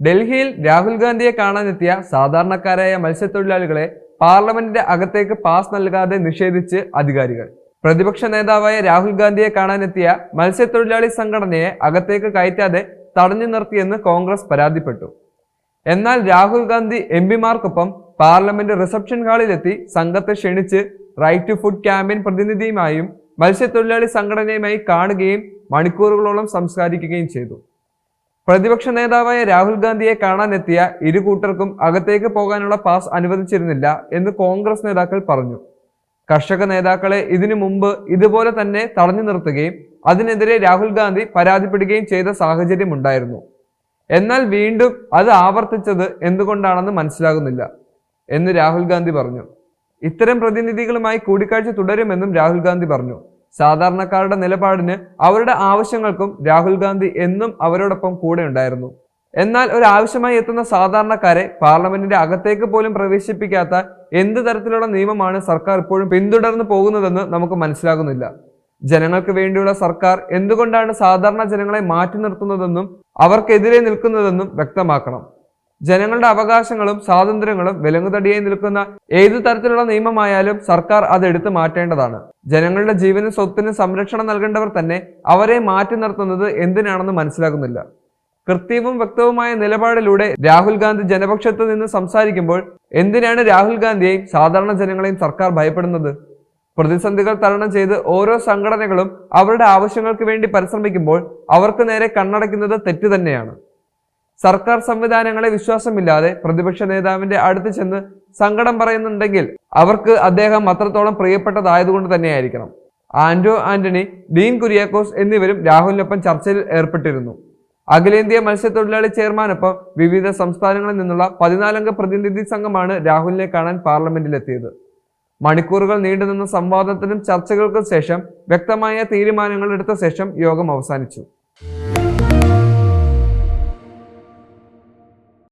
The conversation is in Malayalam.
ഡൽഹിയിൽ രാഹുൽ ഗാന്ധിയെ കാണാനെത്തിയ സാധാരണക്കാരായ മത്സ്യത്തൊഴിലാളികളെ പാർലമെന്റിന്റെ അകത്തേക്ക് പാസ് നൽകാതെ നിഷേധിച്ച് അധികാരികൾ. പ്രതിപക്ഷ നേതാവായ രാഹുൽ ഗാന്ധിയെ കാണാനെത്തിയ മത്സ്യത്തൊഴിലാളി സംഘടനയെ അകത്തേക്ക് കയറ്റാതെ തടഞ്ഞു നിർത്തിയെന്ന് കോൺഗ്രസ് പരാതിപ്പെട്ടു. എന്നാൽ രാഹുൽ ഗാന്ധി എം പിമാർക്കൊപ്പം പാർലമെന്റ് റിസപ്ഷൻ ഹാളിലെത്തി സംഘത്തെ ക്ഷണിച്ച് റൈറ്റ് ടു ഫുഡ് ക്യാമ്പയിൻ പ്രതിനിധിയുമായും മത്സ്യത്തൊഴിലാളി സംഘടനയുമായി കാണുകയും മണിക്കൂറുകളോളം സംസാരിക്കുകയും ചെയ്തു. പ്രതിപക്ഷ നേതാവായ രാഹുൽ ഗാന്ധിയെ കാണാനെത്തിയ ഇരു കൂട്ടർക്കും അകത്തേക്ക് പോകാനുള്ള പാസ് അനുവദിച്ചിരുന്നില്ല എന്ന് കോൺഗ്രസ് നേതാക്കൾ പറഞ്ഞു. കർഷക നേതാക്കളെ ഇതിനു മുമ്പ് ഇതുപോലെ തന്നെ തടഞ്ഞു നിർത്തുകയും അതിനെതിരെ രാഹുൽ ഗാന്ധി പരാതിപ്പെടുകയും ചെയ്ത സാഹചര്യമുണ്ടായിരുന്നു എന്നാൽ വീണ്ടും അത് ആവർത്തിച്ചത് എന്തുകൊണ്ടാണെന്ന് മനസ്സിലാകുന്നില്ല എന്ന് രാഹുൽ ഗാന്ധി പറഞ്ഞു. ഇത്തരം പ്രതിനിധികളുമായി കൂടിക്കാഴ്ച തുടരുമെന്നും രാഹുൽ ഗാന്ധി പറഞ്ഞു. സാധാരണക്കാരുടെ നിലപാടിന് അവരുടെ ആവശ്യങ്ങൾക്കും രാഹുൽ ഗാന്ധി എന്നും അവരോടൊപ്പം കൂടെ ഉണ്ടായിരുന്നു. എന്നാൽ ഒരു ആവശ്യമായി എത്തുന്ന സാധാരണക്കാരെ പാർലമെന്റിന്റെ അകത്തേക്ക് പോലും പ്രവേശിപ്പിക്കാത്ത എന്ത് തരത്തിലുള്ള നിയമമാണ് സർക്കാർ ഇപ്പോഴും പിന്തുടർന്നു പോകുന്നതെന്ന് നമുക്ക് മനസ്സിലാകുന്നില്ല. ജനങ്ങൾക്ക് വേണ്ടിയുള്ള സർക്കാർ എന്തുകൊണ്ടാണ് സാധാരണ ജനങ്ങളെ മാറ്റി നിർത്തുന്നതെന്നും അവർക്കെതിരെ നിൽക്കുന്നതെന്നും വ്യക്തമാക്കണം. ജനങ്ങളുടെ അവകാശങ്ങളും സ്വാതന്ത്ര്യങ്ങളും വിലങ്ങുതടിയായി നിൽക്കുന്ന ഏതു തരത്തിലുള്ള നിയമമായാലും സർക്കാർ അത് എടുത്തു മാറ്റേണ്ടതാണ്. ജനങ്ങളുടെ ജീവനും സ്വത്തിനും സംരക്ഷണം നൽകേണ്ടവർ തന്നെ അവരെ മാറ്റി നിർത്തുന്നത് എന്തിനാണെന്ന് മനസ്സിലാകുന്നില്ല. കൃത്യവും വ്യക്തവുമായ നിലപാടിലൂടെ രാഹുൽ ഗാന്ധി ജനപക്ഷത്ത് നിന്ന് സംസാരിക്കുമ്പോൾ എന്തിനാണ് രാഹുൽ ഗാന്ധിയെയും സാധാരണ ജനങ്ങളെയും സർക്കാർ ഭയപ്പെടുന്നത്? പ്രതിസന്ധികൾ തരണം ചെയ്ത് ഓരോ സംഘടനകളും അവരുടെ ആവശ്യങ്ങൾക്ക് വേണ്ടി പരിശ്രമിക്കുമ്പോൾ അവർക്ക് നേരെ കണ്ണടയ്ക്കുന്നത് തെറ്റ് തന്നെയാണ്. സർക്കാർ സംവിധാനങ്ങളെ വിശ്വാസമില്ലാതെ പ്രതിപക്ഷ നേതാവിന്റെ അടുത്ത് ചെന്ന് സങ്കടം പറയുന്നുണ്ടെങ്കിൽ അവർക്ക് അദ്ദേഹം അത്രത്തോളം പ്രിയപ്പെട്ടതായതുകൊണ്ട് തന്നെയായിരിക്കണം. ആന്റോ ആന്റണി ഡീൻ കുര്യാക്കോസ് എന്നിവരും രാഹുലിനൊപ്പം ചർച്ചയിൽ ഏർപ്പെട്ടിരുന്നു. അഖിലേന്ത്യാ മത്സ്യത്തൊഴിലാളി ചെയർമാനൊപ്പം വിവിധ സംസ്ഥാനങ്ങളിൽ നിന്നുള്ള പതിനാലംഗ പ്രതിനിധി സംഘമാണ് രാഹുലിനെ കാണാൻ പാർലമെന്റിലെത്തിയത്. മണിക്കൂറുകൾ നീണ്ടുനിന്ന സംവാദത്തിനും ചർച്ചകൾക്കും ശേഷം വ്യക്തമായ തീരുമാനങ്ങൾ എടുത്ത ശേഷം യോഗം അവസാനിച്ചു.